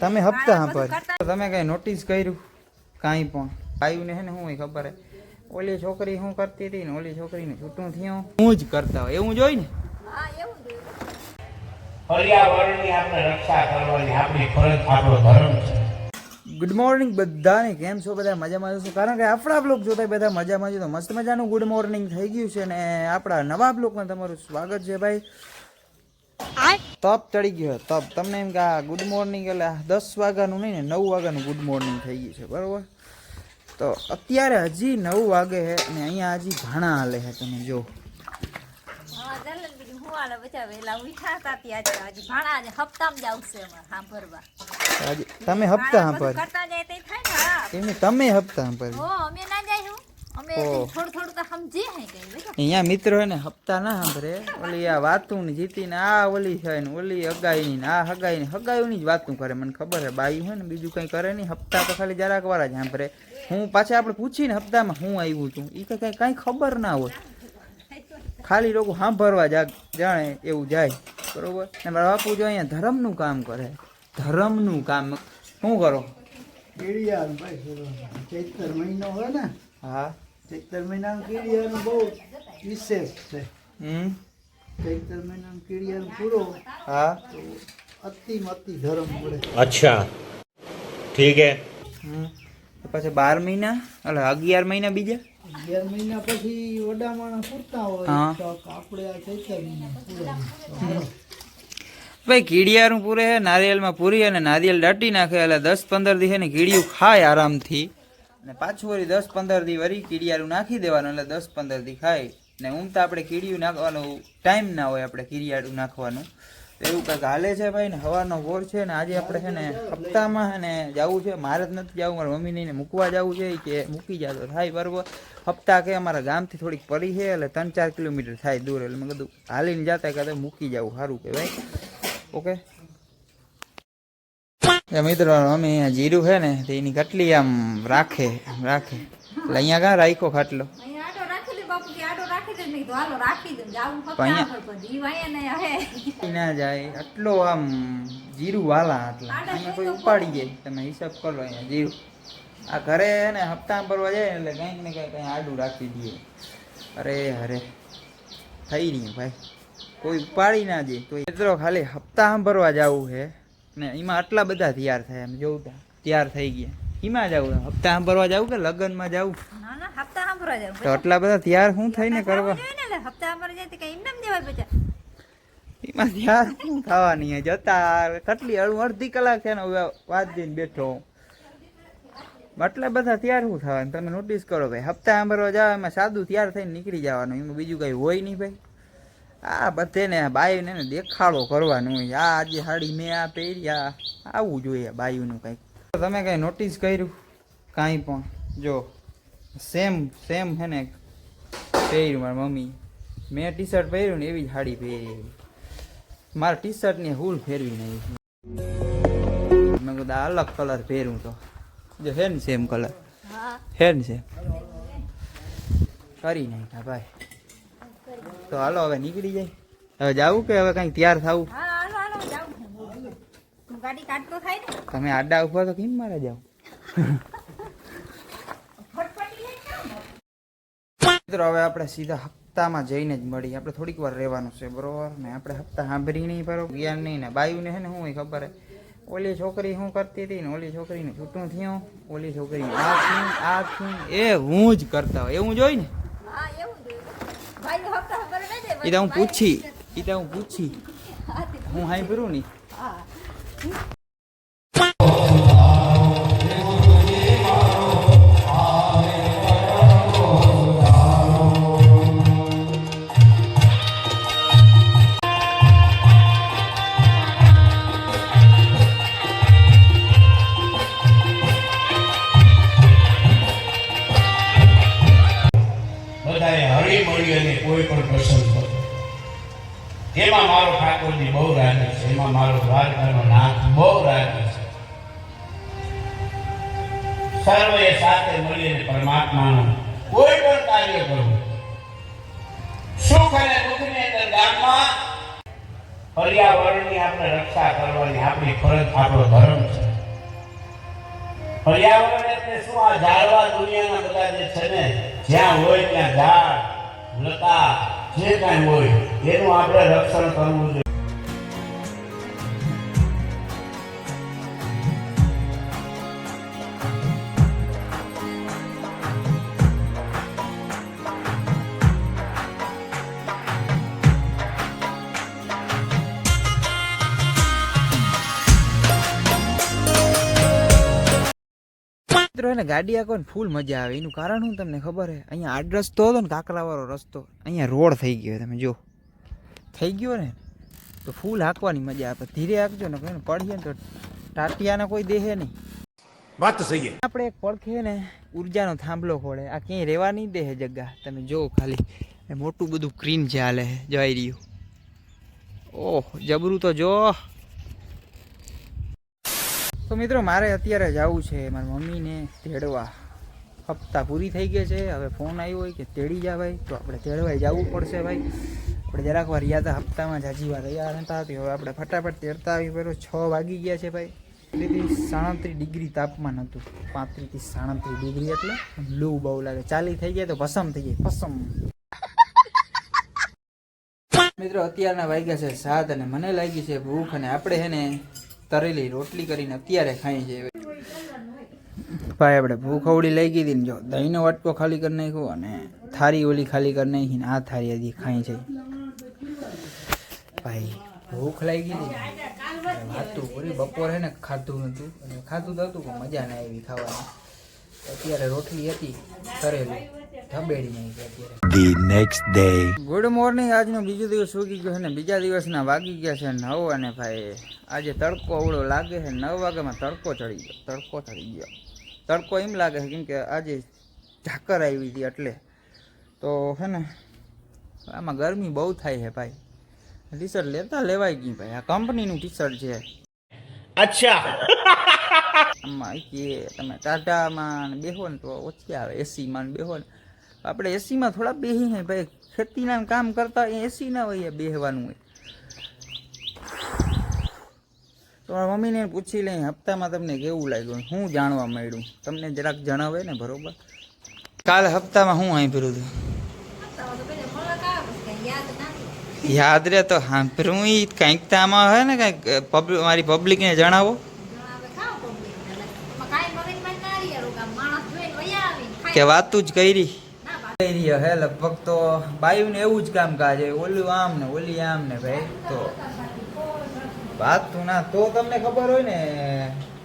તમે હપ્તા સાંભળ તમે કઈ નોટિસ કર્યું? કાંઈ પણ. આવ્યું ને હે ને શું હોય ખબર હે. ઓલી છોકરી શું કરતી હતી ને ઓલી છોકરીને છૂટું થયું. હું જ કરતા હોય. એવું જોઈ ને? જ હોય. પર્યાવરણની આપણે રક્ષા કરવાની આપણી ફરજ આપણો ધર્મ છે. ગુડ મોર્નિંગ બધાને કેમ છો બધા? મજામાં છો? કારણ કે આપણા બ્લોગ જોતા બધા મજામાં છો તો મસ્ત મજાનું ગુડ મોર્નિંગ થઈ ગયું છે ને આપણા નવા બ્લોગમાં તમારું સ્વાગત છે ભાઈ. તપ ચડી ગયો તપ. તમને એમ કે આ ગુડ મોર્નિંગ એટલે દસ વાગ્યાનું નહીં ને નવ વાગ્યાનું ગુડ મોર્નિંગ થઈ ગયું છે બરાબર? તો અત્યારે હજી નવ વાગે છે અને અહીંયા હજી ભાણા હાલે છે તમે જો ને બીજું હું હાલે બચા વેલા ઉઠ્યા હતા ત્યાં હજી ભાણા આજે હપ્તામાં જ આવશે અમારે સાંભળવા. તમે હપ્તા સાંભળ કરતા જાય તે થાય ને હા. તમે હપ્તા સાંભળ હો અમે ના જાય હું. અમે થોડું થોડું તો સમજીએ હે કઈ અહીંયા મિત્રો ને હપ્તા ના સાંભળે. ઓલી આ વાતું ને જીતીને આ ઓલી છે ને ઓલી હગાઈ ની આ હગાઈ ને હગાઈની જ વાતું કરે. મને ખબર છે બાઈ હોય ને બીજું કઈ કરે નહીં. હપ્તા તો ખાલી જરાક વાળા જ સાંભળે. હું પાછા આપણે પૂછીને હપ્તામાં હું આવ્યું છું એ કઈ કઈ ખબર ના હોય. ખાલી લોકો સાંભળવા જા જાણે એવું જાય. બરોબર? ને મારા બાપુ જો અહીંયા ધર્મનું કામ કરે. ધર્મનું કામ. શું કરો. ચૈતર મહિનો હોય ને હા. ચૈતર મહિનાનું કીડિયાનું બહુ વિશેષ છે. હમ? ચૈતર મહિનાનું કીડિયાનું પૂરો હા. તો અતિમાં અતિ ધર્મ પડે. અચ્છા. ઠીક હે. હમ. પછી બાર મહિના? એટલે અગિયાર મહિના બીજા? અગિયાર મહિના પછી વડા પૂરતા હોય આપણે આ ચૈતર ભાઈ કીડિયારું પૂરે નારિયેલમાં પૂરી અને નારિયેલ દાટી નાખે એટલે દસ પંદર દી ને કીડિયું ખાય આરામથી. અને પાછું વળી દસ પંદર દી વળી કીડિયારું નાખી દેવાનું એટલે દસ પંદર દી ખાય. ને ઊંઘતા આપણે કીડિયું નાખવાનું ટાઈમ ના હોય આપણે કીડિયારું નાખવાનું. એવું કંઈક હાલે છે ભાઈ ને, હવાનો વોર છે ને, આજે આપણે છે ને હપ્તામાં છે ને જવું છે. મારે જ નથી જવું, મારા મમ્મીને એને મૂકવા જવું છે કે મૂકી જાતો થાય બરોબર. હપ્તા કે અમારા ગામથી થોડીક પડી છે એટલે ત્રણ ચાર કિલોમીટર થાય દૂર એટલે મેં કીધું હાલીને જતા કદાચ મૂકી જવું, સારું કહેવાય. ઓકે? એ મિત્રો, અમે જીરું છે ને એની કટલી આમ રાખે રાખે. એટલે અહીંયા કાં રાખ્યો ખાટલો અહીંયા આટો રાખી દે બાપુ કે હાલો રાખી જાવું ફક્ત ને હે ના જાય. આટલો આમ જીરું વાલા આટલા કોઈ ઉપાડી જાય. તમે હિસાબ કરો અહીંયા જીરું આ ઘરે ને હપ્તા ભરવા જાય એટલે કંઈક ને કંઈક કંઈ આડું રાખી દઈએ. અરે અરે. થઈ નહીં ભાઈ. કોઈ ઉપાડી ના જાય તો મિત્રો ખાલી હપ્તા ભરવા જવું છે. ને એમાં આટલા બધા તૈયાર થાય. એમ જોઉં ત્યાં તૈયાર થઈ ગયા. એમાં જવું હપ્તા ભરવા જવું કે લગ્નમાં જવું? ના ના જાવ તો આટલા બધા તૈયાર હું થઈને કરવા? હપ્તા સાંભળવા જાય તો કઈ એમને એમ દેવાય બચા એમાં તૈયાર શું થવાની છે? જતા કેટલી અડું અડધી કલાક છે ને હવે વાત જઈને બેઠો હું. આટલા બધા તૈયાર શું થવાનું તમે નોટિસ કરો ભાઈ હપ્તા સાંભળવા જાવ એમાં સાદું તૈયાર થઈને નીકળી જવાનું એમાં બીજું કઈ હોય નહીં ભાઈ. આ બધેને બાયુને ને દેખાડો કરવાનું હોય. આ આજે સાડી મેં આ પહેરી આ આવવું જોઈએ બાયુનું કંઈક. તમે કઈ નોટિસ કર્યું? કાંઈ પણ. જો. સેમ સેમ છે ને પહેર્યું મારી મમ્મી. મેં ટી શર્ટ પહેર્યું ને એવી જ સાડી પહેરી. મારા ટી શર્ટની હુલ ફેરવી નહીં મેં કીધું અલગ કલર પહેરું તો. જો હે ને સેમ કલર હા. હે ને સેમ કરી નાખ્યા ભાઈ. તો હાલો હવે નીકળી જાય. હવે જાવું કે હવે કઈ તૈયાર થવું? હા તમે આડા ઉપર તો કેમ મારે જાવ ફટફટી લઈને જાવ ને. મિત્રો હવે આપણે સીધા હપ્તામાં જઈને જ મળીએ. આપણે થોડીક વાર રહેવાનું છે બરોબર? ને આપણે હપ્તા સાંભળી નહીં બરોબર? જ્ઞાન નહીં ને બાયુને હે ને શું ખબર હે? ઓલી છોકરી શું કરતી હતી ને ઓલી છોકરીને છૂટું થયું? ઓલી છોકરી આ થયું આ થયું. એ હું જ કરતા હોય. એવું જોઈ ને? એ તો હું પૂછી. એ તો હું પૂછી. હું સાંભળ્યું નહીં હળી મળી અને કોઈ પણ કરો એમાં મારો ઠાકોરજી બહુ રાજી છે, એમાં મારો દ્વારકાનો નાથ બહુ રાજી છે. સર્વે સાથે મળીને પરમાત્માનું કોઈ પણ કાર્ય કરવું, સુખ અને દુઃખની અંદર ગામમાં પર્યાવરણની આપણે રક્ષા કરવાની આપણી ફરજ, આપણો ધર્મ છે. પર્યાવરણ એટલે શું? આ ઝાડવા દુનિયાના બધા જે છે ને, જ્યાં હોય ત્યાં ઝાડ લતા જે કાંઈ હોય એનું આપણે રક્ષણ કરવું જોઈએ. મિત્રો એને ગાડી આખો ને ફૂલ મજા આવે. એનું કારણ શું તમને ખબર હે? અહીંયા આડ રસ્તો હતો ને કાકરાવાળો રસ્તો. અહીંયા રોડ થઈ ગયો તમે જો થઈ ગયો ને? તો ફૂલ હાંકવાની મજા આવે. ધીરે હાંકજો ને કોઈને પડીએ ને તો ટાટિયાને કોઈ દેહે નહીં. વાત તો સહી આપણે એક પડખે ને ઉર્જાનો થાંભલો ખોળે. આ ક્યાંય રહેવા નહીં દેહે જગ્યા. તમે જોવો ખાલી. એ મોટું બધું ક્રીન ચાલે જવાઈ રહ્યું. ઓહ જબરું તો જો. તો મિત્રો, મારે અત્યારે જવું છે. મારી મમ્મીને તેડવા. હપ્તા પૂરી થઈ ગઈ છે. હવે ફોન આવ્યો હોય કે તેડી જા ભાઈ. તો આપણે તેડવાય જવું પડશે ભાઈ. આપણે જરાક વાર યાદ હપ્તામાં જાજી વાર તૈયાર હતી. હવે આપણે ફટાફટ તેડતા આવી પેલો છ વાગી ગયા છે ભાઈ. થી સાડત્રીસ ડિગ્રી તાપમાન હતું. પાંત્રીસથી સાડત્રીસ ડિગ્રી એટલે લૂ બહુ લાગે. ચાલી થઈ જાય તો ભસમ થઈ જાય. ભસમ. મિત્રો, અત્યારના વાગ્યા છે સાત અને મને લાગી છે ભૂખ અને આપણે છે ને તરેલી રોટલી કરીને અત્યારે ખાઈ છે. ભાઈ, આપણે ભૂખ અવડી લઈ ગઈ હતી ને જો દહીંનો વાટકો ખાલી કરી નાખ્યો અને થારી ઓલી ખાલી કરી નાખી આ થારી હજી ખાઈ છે. ભાઈ, ભૂખ લાગી ગઈ વાતું પૂરી બપોરે ને ખાધું નતું. અને ખાધું તો હતું પણ મજા ના આવી ખાવાની. અત્યારે રોટલી હતી તરેલી. અત્યારે નેક્સ્ટ ડે ગુડ મોર્નિંગ આજનો બીજો દિવસ ઉગી ગયો છે ને બીજા દિવસના વાગી ગયા છે નવ અને ભાઈ આજે તડકો અવળો લાગે છે. નવ વાગ્યામાં તડકો ચડી ગયો તડકો ચડી ગયો. તડકો એમ લાગે છે કેમ કે આજે ઝાકર આવી હતી એટલે. તો છે ને આમાં ગરમી બહુ થાય છે ભાઈ. ટી શર્ટ લેતા લેવાય ગઈ ભાઈ? આ કંપનીનું ટી શર્ટ છે. અચ્છા. આમાં કે તમે ટાટામાં ને બેહો ને તો ઓછી આવે એસીમાં બેહો ને. આપણે એસીમાં થોડા બેહી હે ભાઈ. ખેતીના કામ કરતા એ એસી ના હોય બેહવાનું હોય. તો મારા મમ્મીને પૂછી લઈ હપ્તામાં તમને કેવું લાગ્યું? શું જાણવા મળ્યું તમને જરાક જણાવે ને બરોબર? કાલ હપ્તામાં હું સાંભળ્યું હતું? યાદ રે તો સાંભળ્યું ઈ કંઈક તો આમાં હોય ને કંઈક પબ્લિક મારી પબ્લિકને જણાવો. કે વાતું જ કરી. થઈ હે, લગભગ તો બાયુને એવું જ કામ કાજે, ઓલું આમ ને, ઓલી આમ ને ભાઈ, તો વાત તું ના, તો તમને ખબર હોય ને,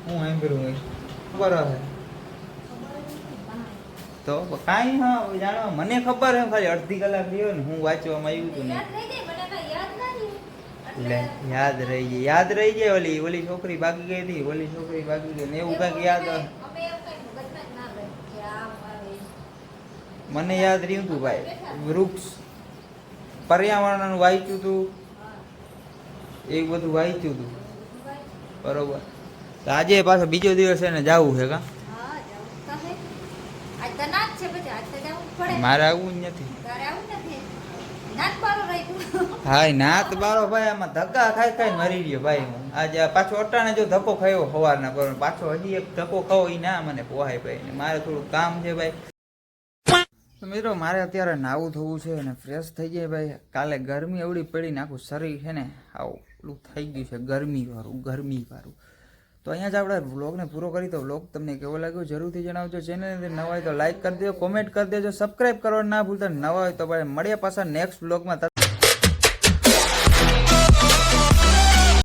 હું સાંભળ્યું હોય, ખબર હે તો કાંઈ હા જાણવા, મને ખબર હે, ખાલી અડધી કલાક રહ્યો ને, હું વાંચવામાં આવ્યું હતું ને જાય એટલે યાદ રહી ગઈ, યાદ રહી ગઈ ઓલી ઓલી છોકરી ભાગી ગઈ હતી, ઓલી છોકરી ભાગી ગઈ ને, એવું કાંઈક યાદ આવે. અમે એવું કાંઈ મગજમાં જ ના રહે કે આમ આવે. મને યાદ રહ્યું હતું ભાઈ. વૃક્ષ. પર્યાવરણનું વાંચ્યું હતું એ બધું વાંચ્યું હતું બરોબર. તો આજે પાછો બીજો દિવસ એને જવું છે કા? મારે આવવું જ નથી. હા નાત બારો ભાઈ આમાં ધક્કા ખાઈ ખાઈ મરી ગયો ભાઈ હું. આજે પાછો અટાણે જો ધક્કો ખાયો સવારના પર પાછો હજી એક ધક્કો ખાવો એ ના મને પોહાય ભાઈ. ને મારે થોડું કામ છે ભાઈ. મિત્રો, મારે અત્યારે નાવું થવું છે અને ફ્રેશ થઈ જાય ભાઈ. કાલે ગરમી એવડી પડી નાખું શરીર છે ને આવું પેલું થઈ ગયું છે ગરમી વાળું ગરમી વાળું તો અહીંયા જ આપણે વ્લોગને પૂરો કરી તો વ્લોગ તમને કેવો લાગ્યો જરૂરથી જણાવજો. ચેનલ નવા હોય તો લાઇક કરી દેજો કોમેન્ટ કરી દેજો સબસ્ક્રાઈબ કરવાનું ના ભૂલતા. નવા હોય તો ભાઈ મળીએ પાછા નેક્સ્ટ વ્લોગમાં